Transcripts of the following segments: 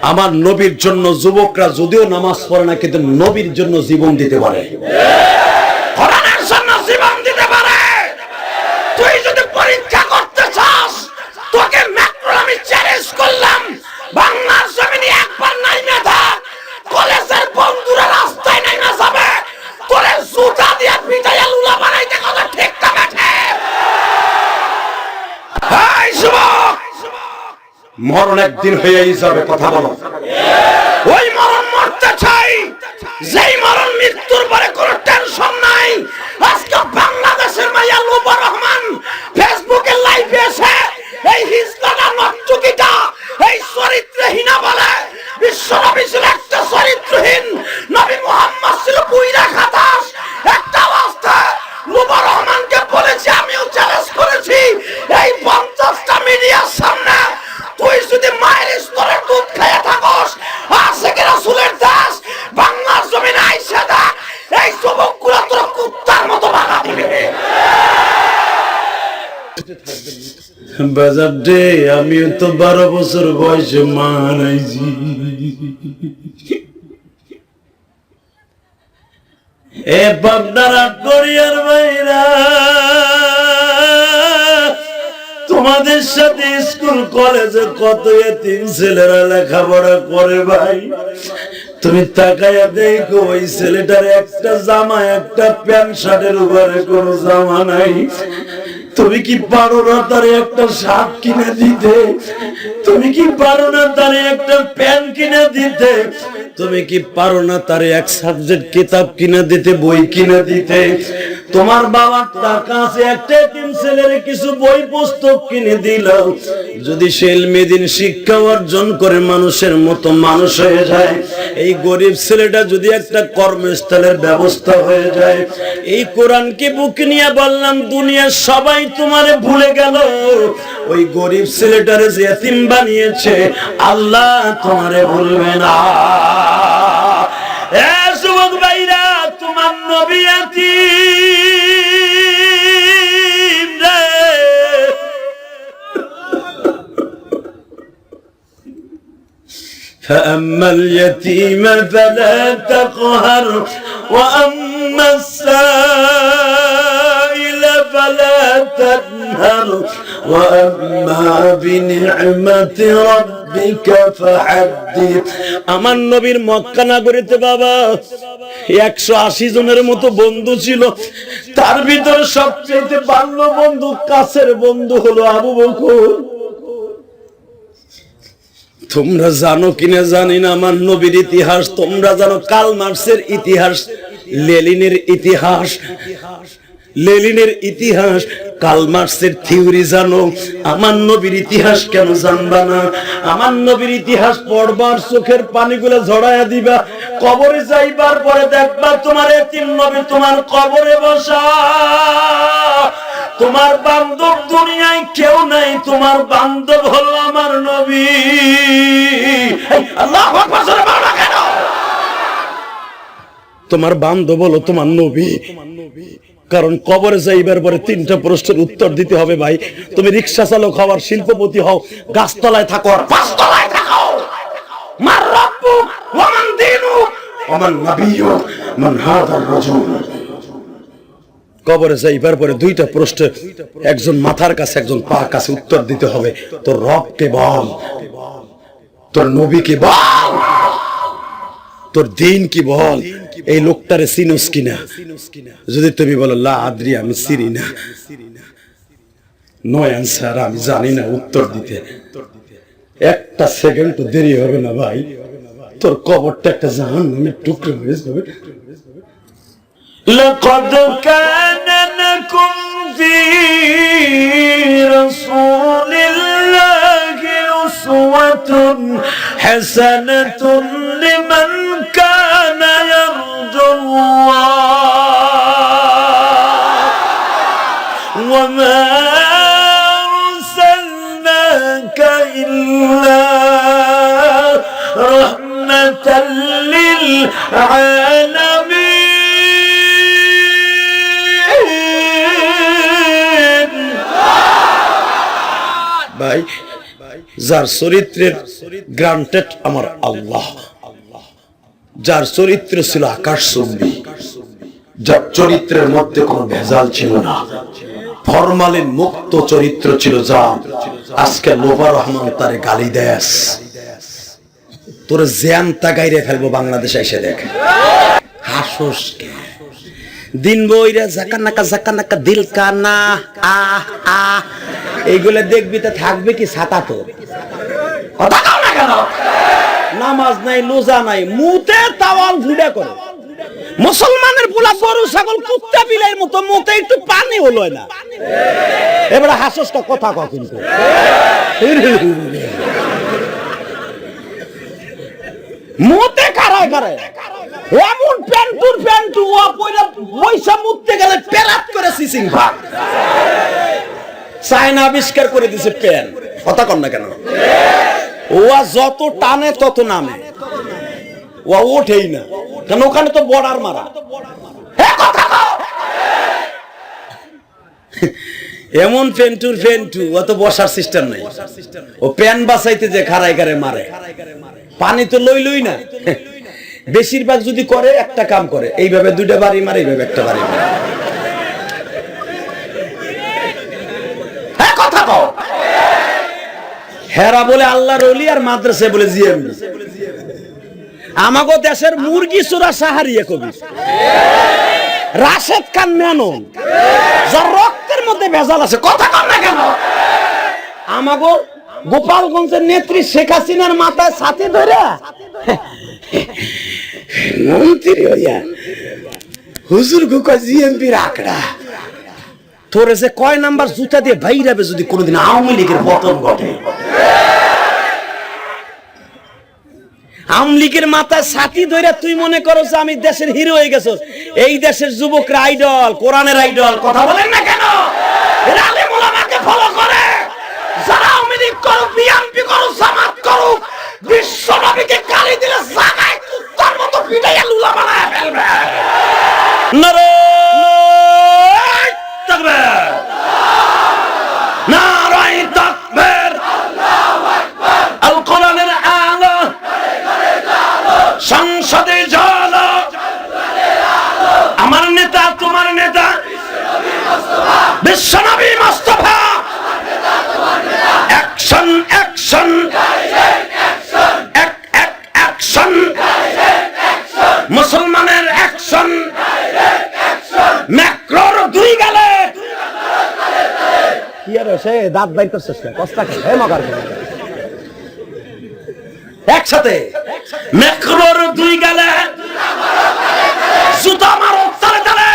আমার নবীর জন্য যুবকরা যদিও নামাজ পড়ে না কিন্তু নবীর জন্য জীবন দিতে পারে কোরআনের জন্য জীবন দিতে পারে তুই যদি পরীক্ষা করতে চাস তোকে মাত্র আমি চ্যালেঞ্জ করলাম বাংলার জমিনে একবার নাইমে থাক কলেজের বন্ধুরা রাস্তায় নাইমে যাবে তোরে জুতা দিয়ে পিটাইয়া লুলা বানাইতে কথা ঠিক না বেঠে এই যুবক মরণ একদিন হয়েই যাবে কথা বলো ওই মরণ মরতে চাই যেই মরণ মৃত্যুর পরে কোনো টেনশন নাই আজকে বাংলাদেশের মাইয়া লুবা রহমান ফেসবুকে লাইভে এসে এই হিজলাটা নটচুকিটা এই চরিত্রহীনা বলে বিশ্বনবী ছিল একটা চরিত্রহীন নবী মুহাম্মদ ছিল বুইরা খাতাস একটা অবস্থা লুবা রহমানকে বলেছি আমিও চ্যালেঞ্জ করেছি এই পঞ্চাশটা মিডিয়ার সামনে তুই যদি মায়ের স্তরের দুধ খেয়ে থাকস আশেকের রাসূলের দাস বাংলার জমিনে আইসা দেখ এই যুবকগুলো তোর কুত্তার মতো বাধা দিবে বাজার ডে আমিও তো বারো বছর বয়সে মারাইছি এ বাপদারা করিয়ার বাইরা তোমাদের সাথে স্কুল, কলেজে কত এতিম ছেলেরা লেখাপড়া করে ভাই? তুমি তাকাইয়া দেখো, ওই ছেলেটার একটা জামা, একটা প্যান্ট, শার্টের উপরে কোনো জামা নাই। তুমি কি পারো না তারে একটা শার্ট কিনে দিতে? তুমি কি পারো না তারে একটা প্যান্ট কিনে দিতে? তুমি কি পারো না তারে এক সাবজেক্ট কিতাব কিনে দিতে, বই কিনে দিতে? তোমার বাবার টাকা আছে একটা তিন ছেলের কিছু বই পুস্তক কিনে দিল। যদি সে মেদিন শিক্ষা অর্জন করে মানুষের মতো মানুষ হয়ে যায়, এই গরিব ছেলেটা যদি একটা কর্মস্থলের ব্যবস্থা হয়ে যায়, এই কোরআনকে বুক নিয়ে বললাম? দুনিয়ার সবাই তোমারে ভুলে গেল ওই গরিব ছেলেটারে যে এতিম বানিয়েছে আল্লাহ তোমারে ভুলবে না এ যুবক ভাইরা তোমার নবী এতিম রে। فأما اليتيم فلا تقهر وأما فلا تنهر وأما بنعمة ربك فحدث আমার নবীর মক্কা নগরীতে বাবা একশো আশি জনের মতো বন্ধু ছিল তার ভিতরে সবচেয়ে বাল্য বন্ধু কাছের বন্ধু হলো আবু বকর তোমরা জানো কিনা জানি না আমার নবীর ইতিহাস তোমরা জানো কাল মার্সের ইতিহাস লেলিনের ইতিহাস লেলিনের ইতিহাস কাল মার্সের থিওরি জানো। আমার নবীর ইতিহাস কেন জানবা না? আমার নবীর ইতিহাস পড়বার চোখের পানিগুলো ঝড়াইয়া দিবা। কবরে যাইবার পরে দেখবা তোমার এতিম নবী তোমার কবরে বসা। তোমার বান্ধব দুনিয়ায় কেউ নাই, তোমার বান্ধব হলো আমার নবী। আল্লাহ কেন? তোমার বান্ধব হলো তোমার নবী। কারণ কবরে যাইবার পরে তিনটা প্রশ্নের উত্তর দিতে হবে ভাই। তুমি রিক্সা চালক হওয়ার শিল্পপতি হও, গাছতলায় থাকো আর পাঁচতলায় থাকো। মার রব্বু, ওমান দিনু, ওমান নাবিয়ু, মান হাদার রাজুল। কবরে যাইবার পরে দুইটা প্রশ্ন একজন মাথার কাছে, একজন পা কাছে উত্তর দিতে হবে। তোর রবকে বল? তোর নবীকে বল? তোর দিন কি বল? এই লোকটারে সিনুস কিনা যদি তুমি বলো লা আদ্রি আমি চিনি না নয় অ্যান্সার আমি জানি না উত্তর দিতে একটা সেকেন্ড তো দেরি হবে না ভাই তোর কবরটা একটা জাহান নামে টুকরো হয়ে যাবে لقد كان لكم في رسول الله أسوة حسنة لمن كان يرجو الله وما أرسلناك إلا رحمة للعالمين ভাই যার চরিত্রের গ্রান্টেড আমার আল্লাহ যার চরিত্র ছিল আকাশ চুম্বি যার চরিত্রের মধ্যে কোনো ভেজাল ছিল না। ফরমালিন মুক্ত চরিত্র ছিল যা আজকে লোবা রহমান তারে গালি দেস। তোর জ্যান তাগাইরে ফেলব বাংলাদেশে এসে দেখ। কে? দিন বইরা জাকা নাকা জাকা নাকা দিল কানা, আহ আহ। এইগুলো দেখবি তো থাকবে কি ছাতা তো? কথা না কেন? নামাজ নাই লোজা নাই, মুতে তাওয়াল ফুডা করে। মুসলমানের পোলা গরু, ছাগল, কুত্তা বিলের মতো মুতে একটু পানি হলো না। এবারে হাসসটা কথা কও কিন্তু। মুতে কারায় কারায় এমন প্যান্টুর প্যান্টু, ও পয়লা পয়সা মুততে গেলে পেরাত করে সিসিং ভাগ। চায়না আবিষ্কার করে দিছে প্যান কথা কন না কেন? ও যত টানে তত নামে। ও ওঠেই না। কেন ওখানে তো বর্ডার মারা। এমন পেন্টুর পেন্টু অত বসার সিস্টেম নাই। ও প্যান বাঁচাইতে যে খারাই খারে মারে। পানি তো লই লই না। বেশিরভাগ যদি করে, একটা কাম করে। এইভাবে দুইটা বাড়ি মারে, এইভাবে একটা বাড়ি মারে। কথা কও। হেরা বলে আল্লাহর অলি আর মাদ্রাসে বলে জিএমবি। আমাগো দেশের মুরগি চোরা সাহারিয়ে কবি। রাশেদ খান মেনন। যার রক্তের মধ্যে ভেজাল আছে, কথা কর না কেন? আমাগো গোপালগঞ্জের নেত্রী শেখ হাসিনার মাথায় সাথে ধরে মন্ত্রী হইয়া হুজুর গুকা জিএমপির আঁকড়া। তোরে যে কয় নাম্বার জুতা দিয়ে বাইরাবে যদি কোনোদিন আওয়ামী লীগের পতন ঘটে। আওয়ামী মাথা সাথী ধরে তুই মনে করো যে আমি দেশের হিরো হয়ে গেছো। এই দেশের যুবকরা আইডল, কোরআনের আইডল, কথা বলেন না কেন? করে। দিলে নারায় তাকবীর নারায় তাকবীর আল কোরআনের আলো সংসদে জল আমার নেতা তোমার নেতা বিশ্বনবী মোস্তফা অ্যাকশন অ্যাকশন এক এক অ্যাকশন মুসলমানের অ্যাকশন ম্যাক্রোর দুই গেলে কি আর সে দাঁত বাইর করছিস না কষ্ট হে মগার একসাথে। ম্যাক্রোর দুই গেলে জুতা মারো, তালে তালে।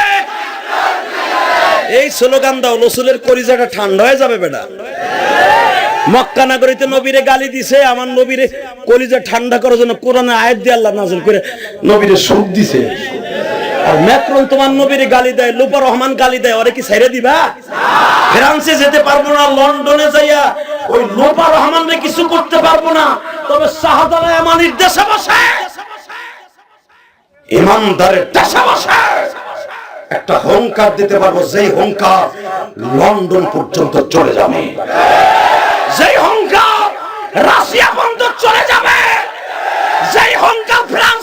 এই স্লোগান দাও, রসুলের কলিজাটা ঠান্ডা হয়ে যাবে বেটা। মক্কা নগরীতে নবীরে গালি দিছে, আমার নবীরে কলিজা ঠান্ডা করার জন্য কোরআনে আয়াত দিয়ে আল্লাহ নাযিল করে নবীরে সুখ দিছে। আর ম্যাক্রন তোমার নবীরে গালি দেয় লুপা রহমান গালি দেয়, ওরে কি ছেড়ে দিবা? ফ্রান্সে যেতে পারব না, লন্ডনে যাইয়া ওই কিছু করতে পারব না। তবে আমানির দেশে বসে। ইমানদারের দেশে বসে। একটা হংকার দিতে পারব, যেই হংকার লন্ডন পর্যন্ত চলে যাবে। যেই হংকার রাশিয়া পর্যন্ত চলে যাবে। যেই হংকার ফ্রান্স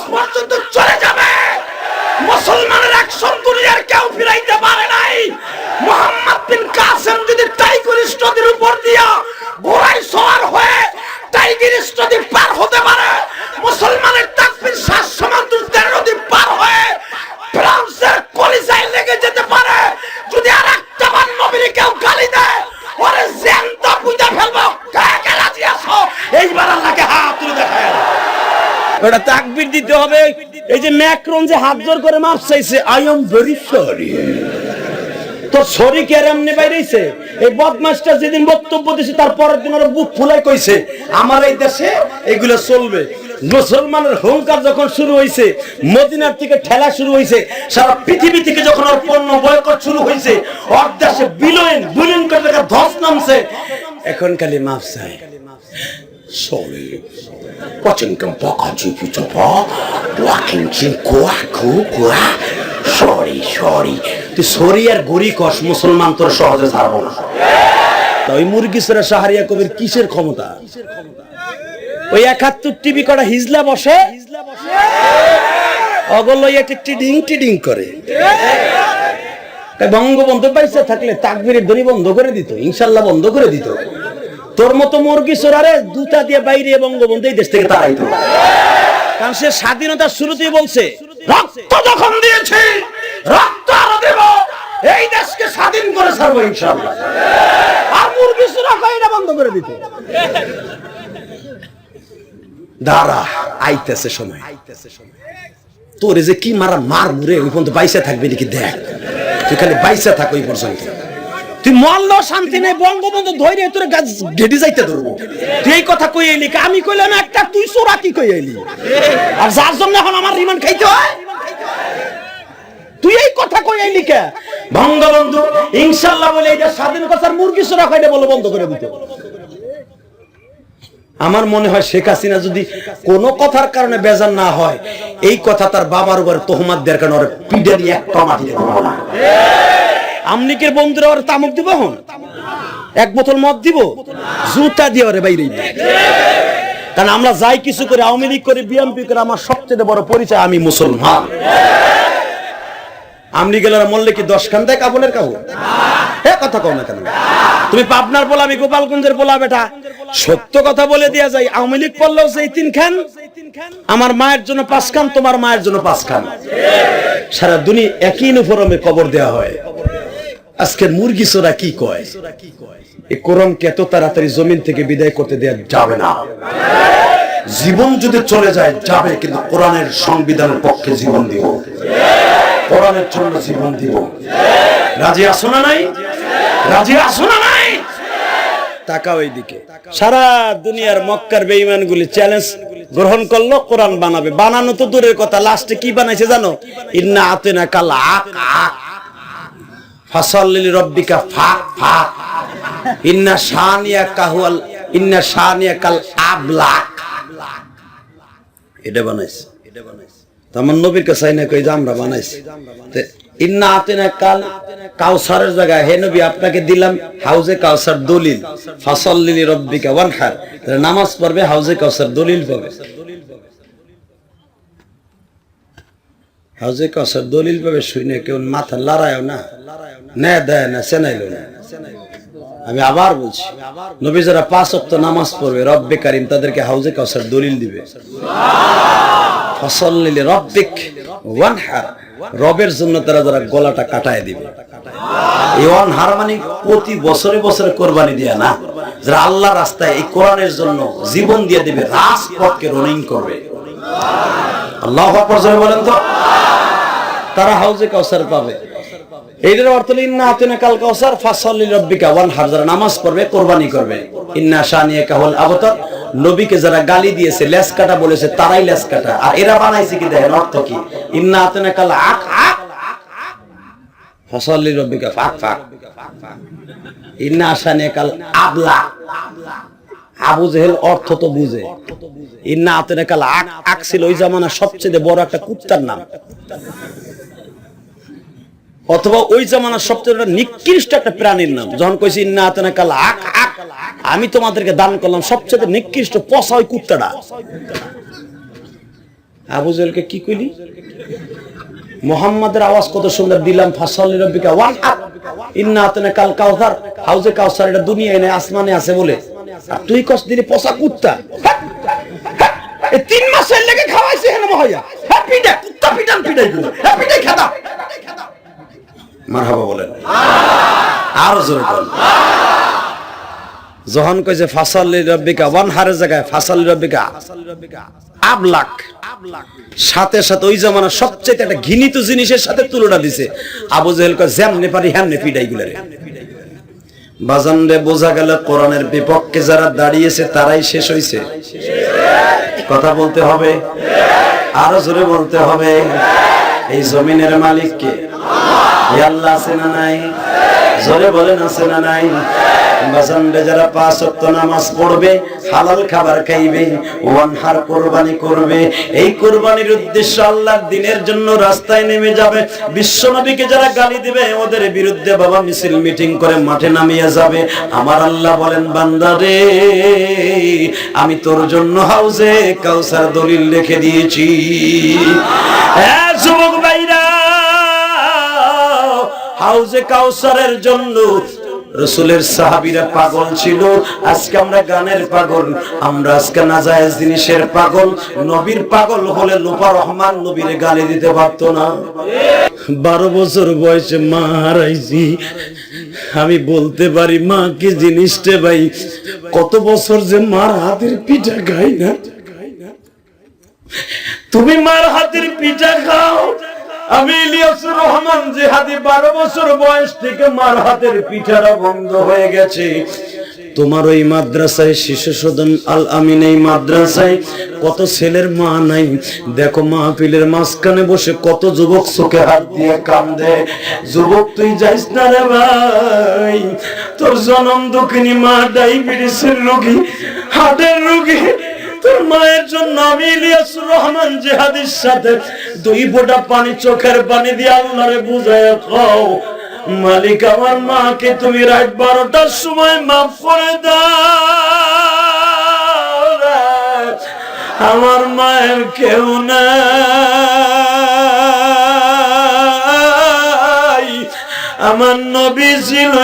মুসলমানের একশন দুনিয়ার কেউ ফিরাইতে পারে নাই। মোহাম্মদ বিন কাসেম যদি টাইগরিস্ট নদীর উপর দিয়া ঘোড়ায় সওয়ার হয়ে টাইগরিস্ট নদী পার হতে পারে, মুসলমানের তাকবীর শ্বাস সমান নদী পার হয়ে ফ্রান্সের কলিজায় লেগে যেতে পারে। যদি আর একটা বার নবীর কেউ গালি দেয়, ওরে জ্যান্ত পুঁজা ফেলব, কে কে রাজি আছো এইবার আল্লাহকে হাত তুলে দেখায়। ওটা তাকবির দিতে হবে। এই যে ম্যাক্রন যে হাত জোর করে মাপ চাইছে আই এম ভেরি সরি তোর শরীর কে এমনি বাইরেছে এই বদমাসটা যেদিন বক্তব্য দিছে, তার পরের দিন ওরা বুক ফুলাই কইছে, আমার এই দেশে এগুলো চলবে। মুসলমানের হুঙ্কার যখন শুরু হয়েছে মদিনার থেকে ঠেলা শুরু হয়েছে সারা পৃথিবী থেকে যখন ওর পণ্য বয়কট শুরু হয়েছে ওর দেশে বিলয়েন বিলীন করে ধস নামছে। এখন খালি মাপ চাই সরি পচিংকাম পকা চুপি চপা ওয়াকিং চিং কোয়া কু কোয়া সরি সরি তুই সরি আর গরি কস, মুসলমান তোর সহজে ছাড়বো না। ওই মুরগি সেরা সাহারিয়া কবির কিসের ক্ষমতা? ওই একাত্তর টিভি করা হিজলা বসে? অগল একটা টিডিং টিডিং করে। তাই বঙ্গবন্ধু পয়সা থাকলে তাকবিরের দড়ি বন্ধ করে দিত, ইনশাল্লাহ বন্ধ করে দিত। তোর মতো মুরগি চোরারে দুটা দিয়ে বাইরে বঙ্গবন্ধু এই দেশ থেকে তাড়াইতো। কারণ সে স্বাধীনতার শুরুতেই বলছে, রক্ত যখন দিয়েছি, রক্ত আরও দেব। এই দেশকে স্বাধীন করে ছাড়বো ইনশাল্লাহ আর মুরগি কয় এটা বন্ধ করে দিত? দাঁড়া, আইতেছে সময়। আইতেছে সময় তোরে যে কি মারা মার মুরে ওই পর্যন্ত বাইসা থাকবে নাকি দেখ। তুই খালি বাইসা থাক ওই পর্যন্ত। তুই মল্ল শান্তি নেই, বঙ্গবন্ধু ধৈর্য তোর গাছ গেডি যাইতে ধরবো। তুই এই কথা কই এলি? আমি কইলাম একটা, তুই চোরা কি কই এলি? আর যার জন্য এখন আমার রিমান্ড খাইতে হয়? তুই এই কথা কই এলি কে? বঙ্গবন্ধু ইনশাআল্লাহ বলে এটা স্বাধীন কথার মুরগি চোরা খাইতে বলে বন্ধ করে দিতে। আমার মনে হয় শেখ হাসিনা যদি কোনো কথার কারণে বেজার না হয়, এই কথা তার বাবার উপর তোহমাত দেওয়ার কারণে ওর পিডারি একটা মাটিতে দেবো না। আমনিকের বন্ধুরা ওর তামুক দিব হন এক বোতল মদ দিব? জুতা দিয়ে ওরে বাইরে কারণ আমরা যাই কিছু করে, আওয়ামী লীগ করে, বিএনপি করে, আমার সবচেয়ে বড় পরিচয় আমি মুসলমান। আমনি গেলে মরলে কি দশ খান দেয় হ্যাঁ কথা কও না কেন? তুমি পাবনার বলা আমি গোপালগঞ্জের বলা বেটা। সত্য কথা বলে দিয়া যায়, আওয়ামী লীগ পড়লেও সেই তিন খান আমার মায়ের জন্য পাঁচ খান তোমার মায়ের জন্য পাঁচ খান সারা দুনিয়া একই ইউনিফর্মে কবর দেওয়া হয়। আজকে মুরগি চোরা কি কয়? এই কোরআনকে এত তাড়াতাড়ি জমিন থেকে বিদায় করতে দেওয়া যাবে না। জীবন যদি চলে যায়, যাবে, কিন্তু কোরআনের সংবিধানের পক্ষে জীবন দিব। কোরআনের জন্য জীবন দিব। রাজি আসো না নাই? রাজি আসো না নাই? তাকা ওই দিকে সারা দুনিয়ার মক্কার বেঈমান গুলি চ্যালেঞ্জ গ্রহণ করল, কোরআন বানাবে। বানানো তো দূরের কথা লাস্টে কি বানাইছে জানো? ইন্না আতেনা কাল আক আক। ফাসাল্লিল রব্বিকা ফাক ফাক ইন্না শানিয়া কাহুয়াল, ইন্না শানিয়া কাল আবলাক। এটা বানাইছে। এটা বানাইছে আমার নবীর কাছে আইনা কই আমরা বানাইছি। ইন্না আতেনা কাল কাউসারের জায়গায়, হে নবী, আপনাকে দিলাম হাউজে কাউসার দলিল। ফাসাল্লিল রব্বিকা ওয়ানহার। নামাজ পড়বে, হাউজে কাউসার দলিল পাবে। হাউজে কাউসার দলিল পাবে শুনে কেউ মাথা লড়ায়ও না না দেয় না, সেনাইলো না। আমি আবার বলছি, নবী যারা পাঁচ অক্ত নামাজ পড়বে, রব্বে কারিম তাদেরকে হাউজে কাউসার দলিল দিবে। ফসল নিলে রব্বিক ওয়ানহার, রবের জন্য তারা যারা গলাটা কাটায় দিবে। এই ওয়ানহার মানে প্রতি বছরে বছরে কোরবানি দেয়া না। যারা আল্লাহ রাস্তায় এই কোরআনের জন্য জীবন দিয়ে দিবে, রাজপথকে রনিং করবে। আল্লাহ বলেন তো। তারা হাউজে কাউসার পাবে। এইটার অর্থ ইন্না আতিনা কাল কাউসার, ফাসাল্লি রাব্বিকা ওয়ান হাজার নামাজ পড়বে, কোরবানি করবে। ইন্না শানিয়া কাহুল আবতার। নবীকে যারা গালি দিয়েছে লেস কাটা বলেছে, তারাই লেস কাটা। আর এরা বানাইছে কি দেখেন, অর্থ কি? ইন্না আতিনা কাল আক আক। ফাসাল্লি রাব্বিকা, ফাক ফাক। ইন্না শানিয়া কাল আবলা। আবু জেহেল অর্থ তো বুঝে। ইন্না আতিনা কাল আক আক ছিল ওই জামানার সবচেয়ে বড় একটা কুত্তার নাম। অথবা ওই জামানার সবচেয়ে নিকৃষ্ট একটা প্রাণীর নাম। যখন কইছি আমি তোমাদেরকে দান করলাম সবচেয়ে নিকৃষ্ট পচা কুত্তাটা। আবু কি কইলি? মোহাম্মদের আওয়াজ কত সুন্দর দিলাম কাল কাউসার হাউজে কাউসার এটা দুনিয়ায় আসমানে আছে বলে। আর তুই কষ্ট দিলি পচা কুত্তা? হ্যাঁ, হ্যাঁ, এই তিন মাসের লেগে খাওয়াইছে হেন মহাইয়া। হ্যাঁ কুত্তা হ্যাঁ আরও জোরে যখন কইছে ফাসাল্লি রব্বিকা ওয়ান হারের জায়গায়, ফাসাল্লি রব্বিকা আবলাক সাথে সাথে ওই জামানার সবচেয়ে একটা ঘৃণিত জিনিসের সাথে তুলনা দিছে। আবু জেহেল কয়, যেমনে পারি, হেমনে পিডাই গুলারে বাজান রে, বোঝা গেল কোরআনের বিপক্ষে যারা দাঁড়িয়েছে, তারাই শেষ হইছে। কথা বলতে হবে? আরও জোরে বলতে হবে। এই জমিনের মালিক কে? আল্লাহ আছে না নাই? জোরে বলেন, আছে না নাই? বাজানরে যারা পাঁচ ওয়াক্ত নামাজ পড়বে, হালাল খাবার খাইবে ওয়ানহার কোরবানি করবে, এই কোরবানির উদ্দেশ্য আল্লাহর দিনের জন্য রাস্তায় নেমে যাবে। বিশ্ব নবীকে যারা গালি দিবে, ওদের বিরুদ্ধে বাবা মিছিল মিটিং করে মাঠে নামিয়ে যাবে। আমার আল্লাহ বলেন বান্দারে আমি তোর জন্য হাউজে কাউসার দলিল রেখে দিয়েছি। হ্যাঁ যুবক ভাইরা হাউজে কাউসারের জন্য রসুলের সাহাবিরা পাগল ছিল। আজকে আমরা গানের পাগল, আমরা আজকে নাজায়েজ জিনিসের পাগল। নবীর পাগল হলে লোপা রহমান নবীর গালি দিতে পারতো না। বারো বছর বয়সে মা হারাইছি। আমি বলতে পারি, মা, কি জিনিসটা ভাই? কত বছর যে মার হাতের পিঠা খাই না। তুমি মার হাতের পিঠা খাও। আমি ইলিয়াসুর রহমান জেহাদি বারো বছর বয়স থেকে মার হাতের পিঠাটা বন্ধ হয়ে গেছে। তোমার ওই মাদ্রাসায় শিশু সদন আল আমিন এই মাদ্রাসায় কত ছেলের মা নাই। দেখো মাহফিলের মাঝখানে বসে কত যুবক চোখে হাত দিয়ে কান্দে। যুবক, তুই যাইস না রে ভাই? তোর জনম দুঃখিনী মা ডায়াবেটিসের রোগী, হার্টের রোগী। তোর মায়ের জন্য আমি ইলিয়াসুর রহমান জেহাদির সাথে দুই ফোঁটা পানি চোখের পানি দিয়ে আল্লাহরে বুঝায় খাও। মালিক, আমার মাকে তুমি রাত বারোটার সময় মাফ করে দাও আমার মায়ের কেউ নাই। আমার নবী ছিল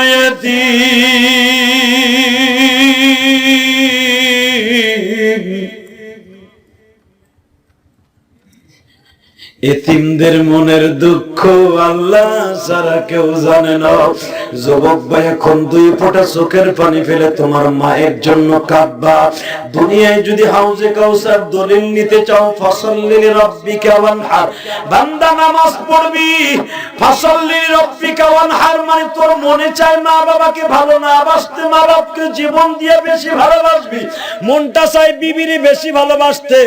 এতিমদের মনের দুঃখ আল্লাহ সারা কেউ জানে না। যুবক ভাই, এখন দুই ফোঁটা চোখের পানি ফেলে তোমার মায়ের জন্য কাঁদবা। দুনিয়ায় যদি হাউজে কাউসার দলিল নিতে চাও ফসল্লিল রব্বিকা ওয়ানহার। বান্দা নামাজ পড়বি ফসল্লিল রব্বিকা ওয়ানহার মানে তোর মনে চায় মা বাবাকে ভালো না বাসতে, মা বাপকে জীবন দিয়ে বেশি ভালোবাসবি। মনটা চায় বিবিরে বেশি ভালোবাসতে,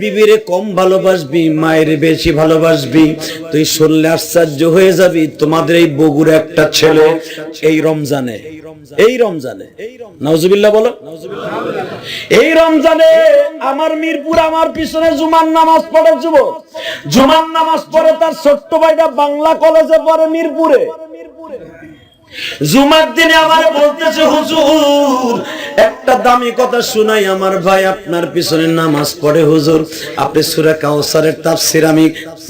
বিবিরে কম ভালোবাসবি, মায়ের বেশি ভালোবাসবি। তুই শুনলে আশ্চর্য হয়ে যাবি, তোমাদের এই বগুড়া একটা ছেলে এই রমজানে এই রমজানে। নজবিল্লা বলো। এই রমজানে আমার মিরপুর আমার পিছনে নামাজ পড়ে যুব জুমার নামাজ পড়ে তার ছোট্ট ভাইটা বাংলা কলেজে পড়ে মিরপুরে। জুমার দিনে আমার বলতেছে, হুজুর, একটা দামি কথা শুনাই, আমার ভাই আপনার পিছনে নামাজ পড়ে, হুজুর। আপনি সূরা কাউসারের তাফসীর আমি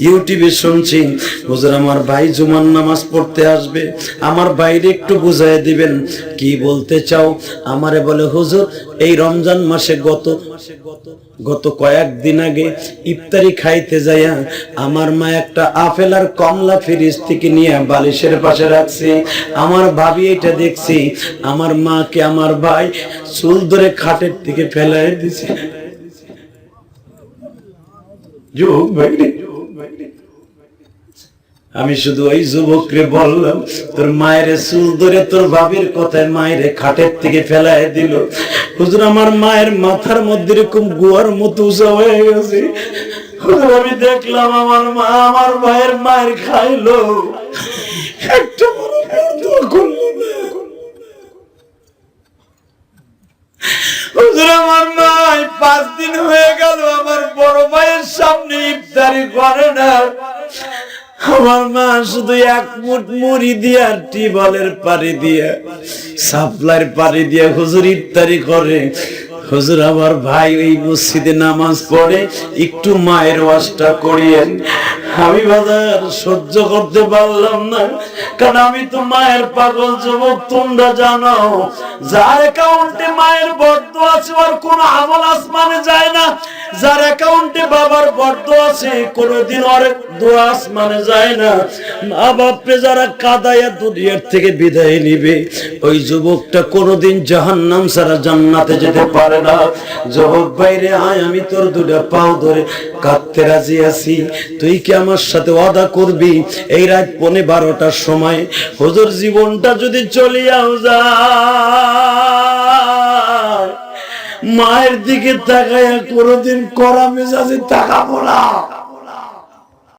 ইউটিউবে শুনছি। হুজুর, আমার ভাই জুমার নামাজ পড়তে আসবে। আমার বাইরে একটু বুঝাই দিবেন, কি বলতে চাও? আমারে বলে, হুজুর, এই রমজান মাসে গত গত কয়েকদিন আগে ইফতারি খাইতে যাইয়া আমার মা একটা আপেল আর কমলা ফ্রিজ থেকে নিয়ে বালিশের পাশে রাখছে। আমার ভাবি এটা দেখছি। আমার মাকে আমার ভাই চুল ধরে খাটের থেকে ফেলাই দিছে। আমি শুধু ওই যুবককে বললাম, তোর মায়ের চুল ধরে তোর ভাবির কথায় মায়ের খাটের থেকে ফেলায় দিল। হুজুর, আমার মায়ের মাথার মধ্যে এরকম গুয়ার মতো উঁচা হয়ে গেছে। হুজুর, আমি দেখলাম আমার মা আমার ভাইয়ের মায়ের খাইলো। পাঁচ দিন হয়ে গেল, আমার বড় ভাইয়ের সামনে ইফতারি করে না। আমার মা শুধু এক মুঠ মুড়ি দিয়া টিবলের পানি দিয়া, সাপ্লাইয়ের পানি দিয়া হুজুর ইফতারি করে। হুজুর, আমার ভাই ওই মসজিদে নামাজ পড়ে, একটু মায়ের ওয়াজটা করিয়েন আমি বাজার সহ্য করতে পারলাম না, কারণ আমি তো মায়ের পাগল যুবক, তোমরা জানো, যার অ্যাকাউন্টে মায়ের আছে কোন আমল আসমানে যায় না। যার অ্যাকাউন্টে বাবার আছে, কোনদিন দোয়া আসমানে যায় না। মা বাপরে যারা দুনিয়ার থেকে বিদায় নিবে, ওই যুবকটা কোনদিন ছাড়া জান্নাতে যেতে পারে না। যুবক বাইরে আয়, আমি তোর দুটা পাও ধরে কাঁদতে রাজি আছি। তুই কি আমার সাথে ওয়াদা করবি? এই রাত পনে বারোটার সময় হুজুর জীবনটা যদি চলিয়াও যায়। মায়ের দিকে তাকাইয়া কোনোদিন করা মেজাজে তাকাবো না।